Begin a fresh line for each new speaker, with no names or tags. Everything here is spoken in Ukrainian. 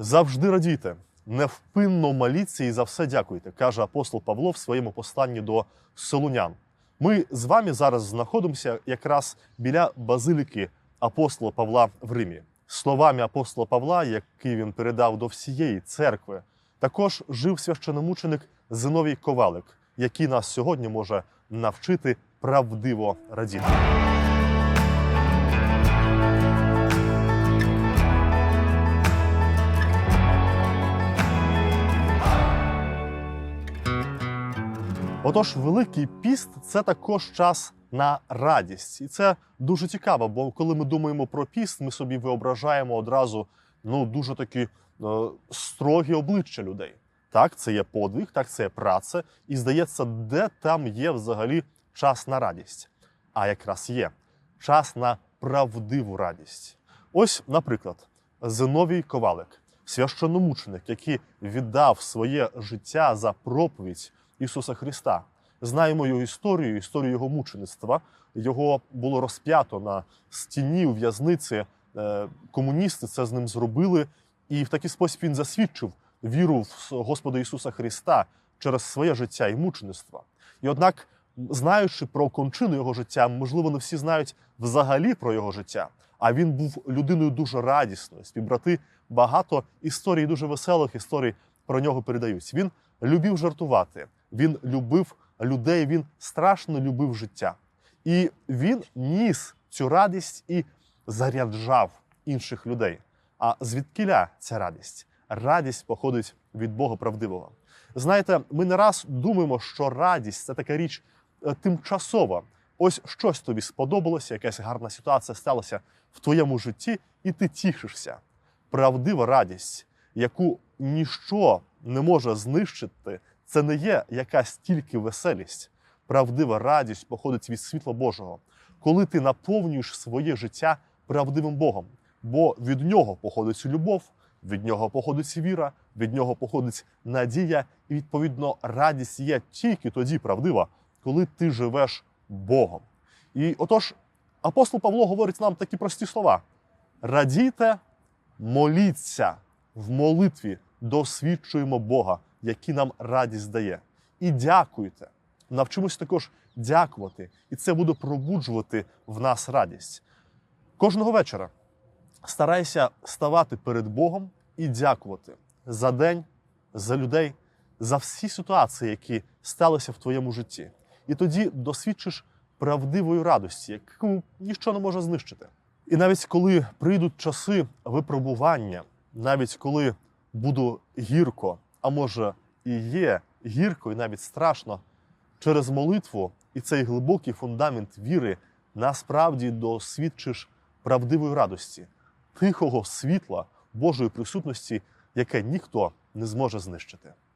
Завжди радійте, невпинно моліться і за все дякуйте, каже апостол Павло в своєму посланні до Солунян. Ми з вами зараз знаходимося якраз біля базиліки апостола Павла в Римі. Словами апостола Павла, які він передав до всієї церкви, також жив священомученик Зиновій Ковалик, який нас сьогодні може навчити правдиво радіти. Отож, Великий піст це також час на радість, і це дуже цікаво. Бо коли ми думаємо про піст, ми собі виображаємо одразу ну дуже такі е, строгі обличчя людей. Так, це є подвиг, так це є праця, і здається, де там є взагалі час на радість. А якраз є час на правдиву радість. Ось, наприклад, Зиновій Ковалик, священномученик, який віддав своє життя за проповідь Ісуса Христа. Знаємо його історію, історію його мучеництва. Його було розп'ято на стіні у в'язниці. Е, Комуністи це з ним зробили, і в такий спосіб він засвідчив віру в Господа Ісуса Христа через своє життя і мучеництво. І однак, знаючи про кончину його життя, можливо, не всі знають взагалі про його життя. А він був людиною дуже радісною. Співбрати багато історій, дуже веселих історій про нього передаються. Він любив жартувати, він любив людей, він страшно любив життя. І він ніс цю радість і заряджав інших людей. А звідкиля ця радість? Радість походить від Бога правдивого. Знаєте, ми не раз думаємо, що радість це така річ е, тимчасова. Ось щось тобі сподобалося, якась гарна ситуація сталася в твоєму житті, і ти тішишся. Правдива радість, яку ніщо не може знищити, це не є якась тільки веселість. Правдива радість походить від світла Божого, коли ти наповнюєш своє життя правдивим Богом, бо від нього походить любов, від нього походить віра, від нього походить надія, і відповідно радість є тільки тоді правдива, коли ти живеш Богом. І отож, апостол Павло говорить нам такі прості слова: радійте, моліться в молитві, досвідчуємо Бога, який нам радість дає. І дякуйте. Навчимось також дякувати, і це буде пробуджувати в нас радість. Кожного вечора старайся ставати перед Богом і дякувати за день, за людей, за всі ситуації, які сталися в твоєму житті. І тоді досвідчиш правдивої радості, яку ніщо не може знищити. І навіть коли прийдуть часи випробування, навіть коли буде гірко, а може і є гірко, і навіть страшно, через молитву і цей глибокий фундамент віри насправді досвідчиш правдивої радості, тихого світла Божої присутності, яке ніхто не зможе знищити.